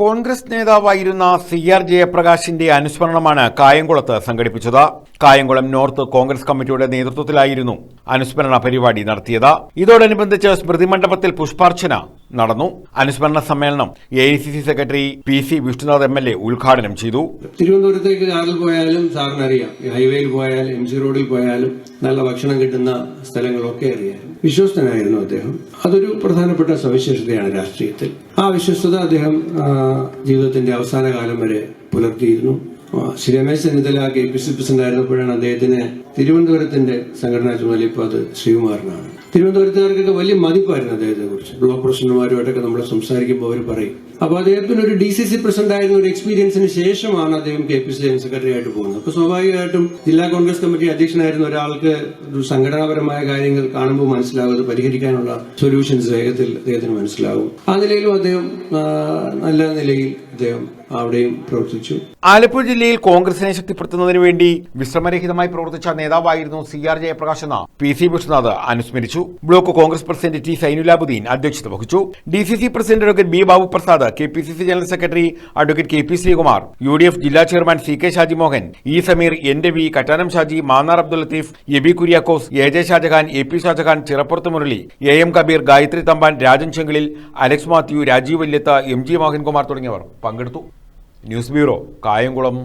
കോൺഗ്രസ് നേതാവായിരുന്ന C R ജയപ്രകാശിന്റെ അനുസ്മരണമാണ് കായംകുളത്ത് സംഘടിപ്പിച്ചത്. കായംകുളം നോർത്ത് കോൺഗ്രസ് കമ്മിറ്റിയുടെ നേതൃത്വത്തിലായിരുന്നു അനുസ്മരണ പരിപാടി നടത്തിയത്. ഇതോടനുബന്ധിച്ച് സ്മൃതി മണ്ഡപത്തിൽ പുഷ്പാർച്ചന നടന്നു. അനുസ്മരണ സമ്മേളനം A I C C secretary P C Vishnunath M L A ഉദ്ഘാടനം ചെയ്തു. തിരുവനന്തപുരത്തേക്ക് കാറിൽ പോയാലും സാറിന് അറിയാം ഹൈവേയിൽ പോയാലും എം സി റോഡിൽ പോയാലും നല്ല ഭക്ഷണം കിട്ടുന്ന സ്ഥലങ്ങളൊക്കെ അറിയാം. വിശ്വസ്തനായിരുന്നു അദ്ദേഹം. അതൊരു പ്രധാനപ്പെട്ട സവിശേഷതയാണ് രാഷ്ട്രീയത്തിൽ. ആ വിശ്വസ്തത അദ്ദേഹം ജീവിതത്തിന്റെ അവസാന കാലം വരെ പുലർത്തിയിരുന്നു. Shri Ramesh Chennithala K P C president ആയിരുന്നപ്പോഴാണ് അദ്ദേഹത്തിന് തിരുവനന്തപുരത്തിന്റെ സംഘടനാ ചുമതല ഇപ്പോൾ അത് ശ്രീകുമാറിനാണ്. തിരുവനന്തപുരത്തുകാർക്കൊക്കെ വലിയ മതിപ്പായിരുന്നു അദ്ദേഹത്തെ കുറിച്ച് ബ്ലോക്ക് പ്രസിഡന്റുമാരുമായിട്ടൊക്കെ നമ്മൾ സംസാരിക്കുമ്പോൾ അവർ പറയും അപ്പൊ അദ്ദേഹത്തിന് ഒരു ഡി സി സി പ്രസിഡന്റ് ആയിരുന്ന ഒരു എക്സ്പീരിയൻസിന് ശേഷമാണ് അദ്ദേഹം K P C general secretary ആയിട്ട് പോകുന്നത്. അപ്പൊ സ്വാഭാവികമായിട്ടും ജില്ലാ കോൺഗ്രസ് കമ്മിറ്റി അധ്യക്ഷനായിരുന്ന ഒരാൾക്ക് ഒരു സംഘടനാപരമായ കാര്യങ്ങൾ കാണുമ്പോൾ മനസ്സിലാകും അത് പരിഹരിക്കാനുള്ള സൊല്യൂഷൻസ് വേഗത്തിൽ അദ്ദേഹത്തിന് മനസ്സിലാകും ആ നിലയിലും അദ്ദേഹം നല്ല നിലയിൽ അദ്ദേഹം അവിടെയും പ്രവർത്തിച്ചു. ആലപ്പുഴ ജില്ലയിൽ കോൺഗ്രസിനെ ശക്തിപ്പെടുത്തുന്നതിന് വേണ്ടി വിശ്രമരഹിതമായി പ്രവർത്തിച്ച നേതാവായിരുന്നു സി ആർ ജയപ്രകാശ് എന്ന പി സി വിഷ്ണുനാഥ് അനുസ്മരിച്ചു. Block Congress president T Zainulabuddin അധ്യക്ഷത വഹിച്ചു. D C C president doctor B Babu Prasad K P C C general secretary advocate K P Sreekumar U D F ജില്ലാ chairman C K Shaji Mohan E Sameer N Ravi Kattanam Shaji Mannar Abdul Latheef Eby Kuriakose A J Shajahan A P Shajahan Chirappurath Murali A M Kabeer Gayathri Thampan Rajan Chenkilil Alex Mathew Rajeev Valiyath M G Mohankumar തുടങ്ങിയവർ പങ്കെടുത്തു. News bureau Kayamkulam.